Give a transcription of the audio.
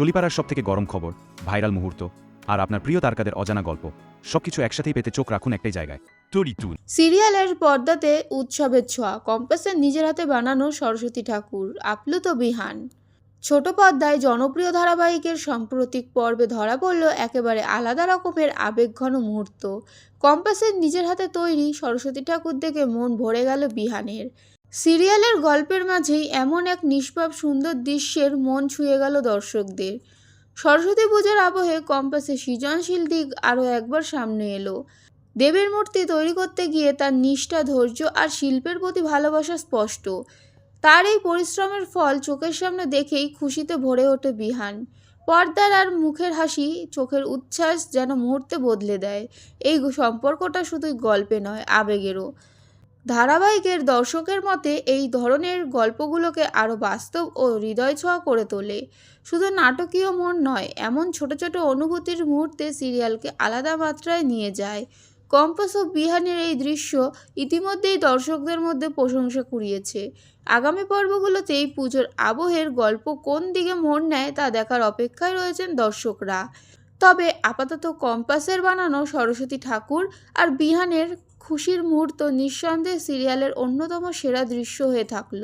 টলিপাড়ার সব থেকে গরম খবর, ভাইরাল মুহূর্ত, আর আপনার প্রিয় তারকাদের অজানা গল্প। সবকিছু একসাথেই পেতে চোখ রাখুন একটাই জায়গায় সিরিয়ালের পর্দাতে উৎসবের ছোঁয়া, কম্পাসের নিজের হাতে বানানো সরস্বতী ঠাকুর, আপ্লুত বিহান। ছোট পর্দায় জনপ্রিয় ধারাবাহিকের সাম্প্রতিক পর্বে ধরা পড়ল একেবারে আলাদা রকমের আবেগঘন মুহূর্ত। কম্পাসের নিজের হাতে তৈরি সরস্বতী ঠাকুর দেখে মন ভরে গেল বিহানের। সিরিয়ালের গল্পের মাঝেই এমন এক নিষ্পাপ সুন্দর দৃশ্যের মন ছুঁয়ে গেল দর্শকদের। সরস্বতী পূজার আবহে কম্পাসের সৃজনশীল দিক আরও একবার সামনে এলো। দেবের মূর্তি তৈরি করতে গিয়ে তার নিষ্ঠা, ধৈর্য আর শিল্পের প্রতি ভালোবাসা স্পষ্ট। তার এই পরিশ্রমের ফল চোখের সামনে দেখেই খুশিতে ভরে ওঠে বিহান। পর্দার আর মুখের হাসি চোখের উচ্ছ্বাস যেন মুহূর্তে বদলে দেয়। এই সম্পর্কটা শুধুই গল্পে নয়, আবেগেরও। ধারাবাহিকের দর্শকের মতে, এই ধরনের গল্পগুলোকে আরও বাস্তব ও হৃদয় ছোঁয়া করে তোলে। শুধু নাটকীয় মন নয়, এমন ছোট ছোট অনুভূতির মুহূর্তে সিরিয়ালকে আলাদা মাত্রায় নিয়ে যায়। কম্পাস ও বিহানের এই দৃশ্য ইতিমধ্যেই দর্শকদের মধ্যে প্রশংসা কুড়িয়েছে। আগামী পর্বগুলোতে এই পুজোর আবহের গল্প কোন দিকে মোড় নেয় তা দেখার অপেক্ষায় রয়েছেন দর্শকরা। তবে আপাতত কম্পাসের বানানো সরস্বতী ঠাকুর আর বিহানের খুশির মুহূর্ত নিঃসন্দেহে সিরিয়ালের অন্যতম সেরা দৃশ্য হয়ে থাকল।